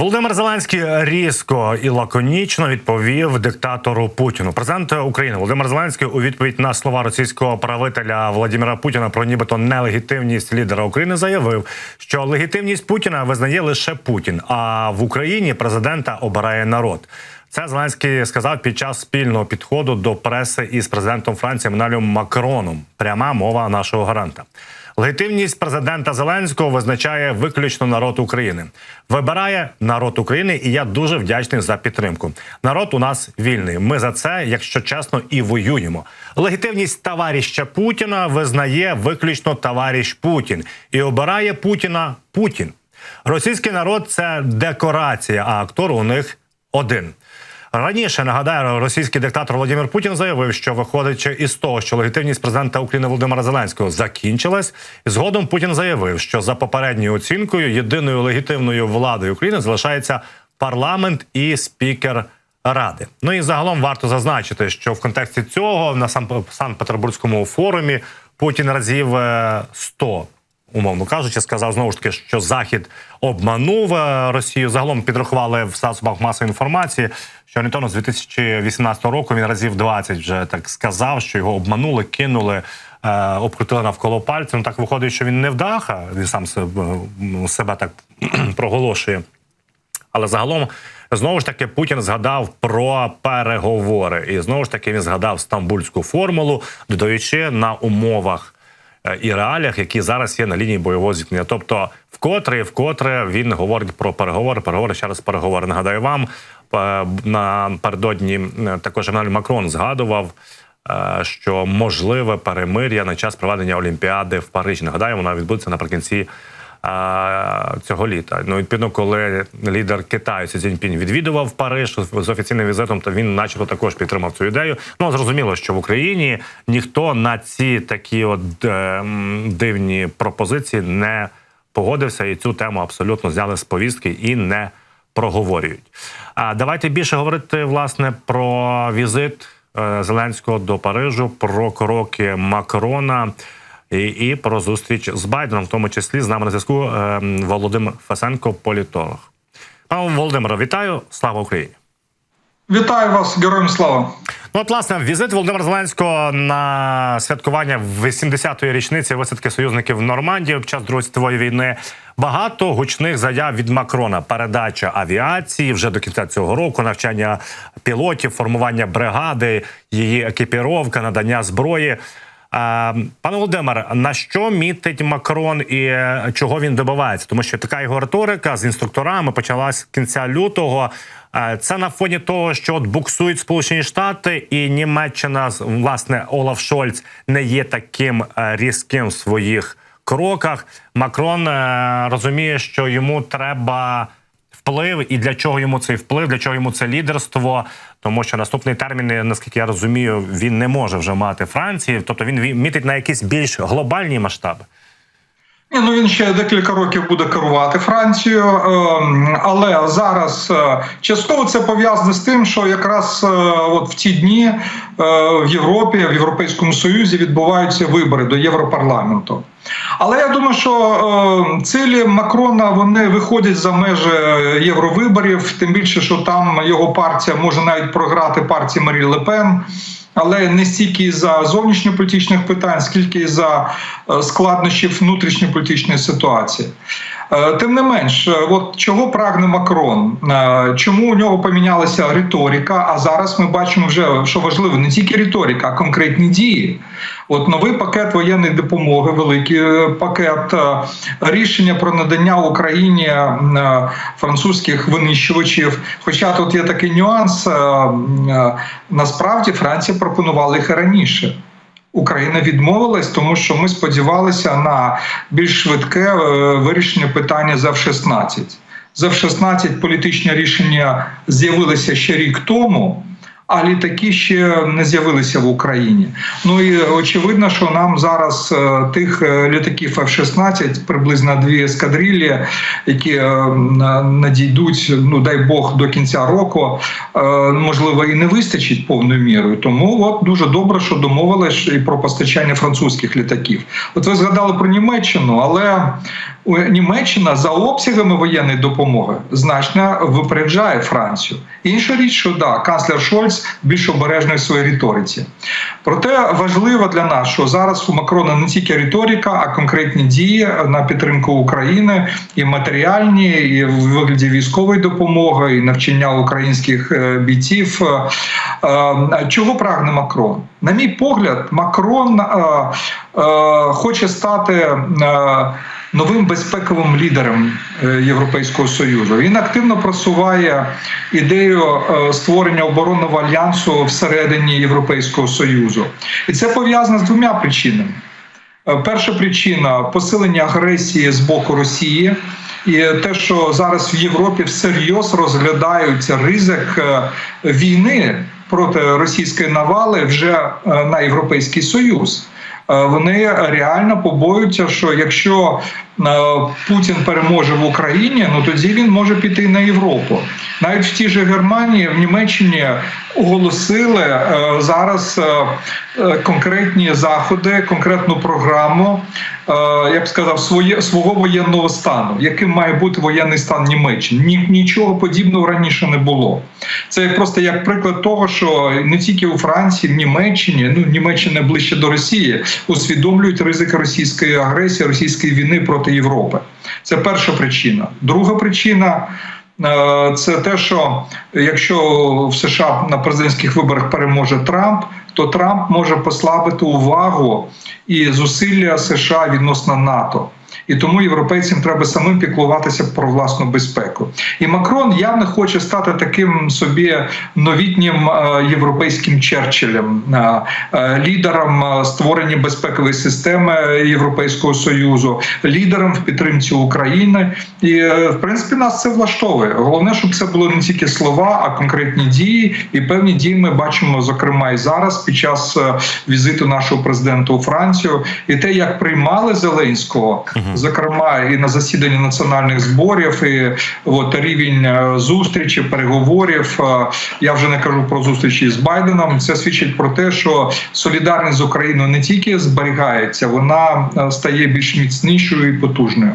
Володимир Зеленський різко і лаконічно відповів диктатору Путіну. Президент України Володимир Зеленський у відповідь на слова російського правителя Владимира Путіна про нібито нелегітимність лідера України заявив, що легітимність Путіна визнає лише Путін. А в Україні президента обирає народ. Це Зеленський сказав під час спільного підходу до преси із президентом Франції Еммануелем Макроном. Пряма мова нашого гаранта. Легітимність президента Зеленського визначає виключно народ України. Вибирає народ України, і я дуже вдячний за підтримку. Народ у нас вільний. Ми за це, якщо чесно, і воюємо. Легітимність товариша Путіна визнає виключно товариш Путін і обирає Путіна Путін. Російський народ це декорація, а актор у них один. Раніше нагадаю, російський диктатор Володимир Путін заявив, що виходячи із того, що легітимність президента України Володимира Зеленського закінчилась, згодом Путін заявив, що за попередньою оцінкою єдиною легітимною владою України залишається парламент і спікер ради. Ну і загалом варто зазначити, що в контексті цього на Санкт-Петербурзькому форумі Путін разів е, 100 умовно кажучи, сказав знову ж таки, що Захід обманув е, Росію. Загалом підрахували в засобах масової інформації, що орієнтовно з 2018 року він разів 20 вже так сказав, що його обманули, кинули. е, Обкрутили навколо пальця. Ну так виходить, що він не вдаха. Він сам себе, себе так проголошує. Але загалом знову ж таки Путін згадав про переговори, і знову ж таки він згадав стамбульську формулу, додаючи на умовах е, і реаліях, які зараз є на лінії бойового зіткнення. Тобто, вкотре і вкотре він говорить про переговори, переговори ще раз переговори. Нагадаю вам е, напередодні е, також Еммануель Макрон згадував. е, Що можливе перемир'я на час проведення Олімпіади в Парижі. Нагадаю, вона відбудеться наприкінці цього літа. Ну, відповідно, коли лідер Китаю Сі Цзіньпінь відвідував Париж з офіційним візитом, то він, начебто, також підтримав цю ідею. Ну зрозуміло, що в Україні ніхто на ці такі от е, дивні пропозиції не погодився, і цю тему абсолютно зняли з повістки і не проговорюють. А давайте більше говорити власне про візит е, Зеленського до Парижу, про кроки Макрона і, і про зустріч з Байденом, в тому числі з нами на зв'язку е, Володимир Фесенко, політолог. Пане Володимире, вітаю! Слава Україні! Вітаю вас, героям слава. Ну, от, власне, візит Володимира Зеленського на святкування 80-ї річниці висадки союзників в Нормандії під час Другої світової війни. Багато гучних заяв від Макрона. Передача авіації вже до кінця цього року, навчання пілотів, формування бригади, її екіпіровка, надання зброї. Пане Володимир, на що мітить Макрон і е, чого він добивається? Тому що така його риторика з інструкторами почалась кінця лютого. Е, Це на фоні того, що от буксують Сполучені Штати і Німеччина, власне, Олаф Шольц не є таким е, різким в своїх кроках. Макрон розуміє, що йому треба вплив, і для чого йому цей вплив, для чого йому це лідерство. Тому що наступний термін, наскільки я розумію, він не може вже мати Франції, тобто він мітить на якісь більш глобальні масштаби. Ні, ну він ще декілька років буде керувати Францією, ем, але зараз е, частково це пов'язано з тим, що якраз е, от в ті дні е, в Європі, в Європейському Союзі відбуваються вибори до Європарламенту. Але я думаю, що е, цілі Макрона вони виходять за межі євровиборів, тим більше, що там його партія може навіть програти партії Марі Лепен. Але не стільки за зовнішньополітичних питань, скільки за е, складнощів внутрішньополітичної ситуації. Е, Тим не менш, е, от чого прагне Макрон? Е, Чому у нього помінялася риторика? А зараз ми бачимо вже, що важливо, не тільки риторика, а конкретні дії. От новий пакет воєнної допомоги, великий пакет рішення про надання Україні французьких винищувачів. Хоча тут є такий нюанс, насправді Франція пропонувала їх раніше. Україна відмовилась, тому що ми сподівалися на більш швидке е, вирішення питання за F-16. За F-16 політичні рішення з'явилися ще рік тому. А літаки ще не з'явилися в Україні. Ну і очевидно, що нам зараз е, тих е, літаків F-16, приблизно дві ескадрилі, які е, надійдуть, ну дай Бог, до кінця року, можливо, і не вистачить повною мірою. Тому от дуже добре, що домовились і про постачання французьких літаків. От ви згадали про Німеччину, але Німеччина за обсягами воєнної допомоги значно випереджає Францію. Інша річ, що да, канцлер Шольц більш обережний в своїй риториці. Проте важливо для нас, що зараз у Макрона не тільки риторика, а конкретні дії на підтримку України і матеріальні, і в вигляді військової допомоги, і навчання українських е, бійців. Е, Чого прагне Макрон? На мій погляд, Макрон е, е, хоче стати. Новим безпековим лідером Європейського союзу він активно просуває ідею створення оборонного альянсу всередині Європейського союзу, і це пов'язано з двома причинами. Перша причина посилення агресії з боку Росії. І те, що зараз в Європі всерйоз розглядається ризик війни проти російської навали вже е, на Європейський Союз. Е, Вони реально побоюються, що якщо Путін переможе в Україні, ну тоді він може піти на Європу. Навіть в тій же Германії, в Німеччині оголосили е, зараз е, е, конкретні заходи, конкретну програму, я б сказав, своє свого воєнного стану, яким має бути воєнний стан Німеччини. Ні, нічого подібного раніше не було. Це просто як приклад того, що не тільки у Франції, в Німеччині, ну Німеччина ближче до Росії, усвідомлюють ризики російської агресії, російської війни проти Європи. Це перша причина. Друга причина. е, Це те, що якщо в США на президентських виборах переможе Трамп, то Трамп може послабити увагу і зусилля США відносно НАТО. І тому європейцям треба самим піклуватися про власну безпеку. І Макрон явно хоче стати таким собі новітнім е, європейським Черчиллем, е, е, лідером створення безпекової системи Європейського союзу, лідером в підтримці України. І в принципі нас це влаштовує. Головне, щоб це були не тільки слова, а конкретні дії. І певні дії ми бачимо, зокрема, і зараз під час візиту нашого президента у Францію, і те, як приймали Зеленського, зокрема і на засіданні національних зборів, і от рівень е, зустрічі, переговорів. е, Я вже не кажу про зустрічі з Байденом. Це свідчить про те, що солідарність з Україною не тільки зберігається, вона е, стає більш міцнішою і потужною.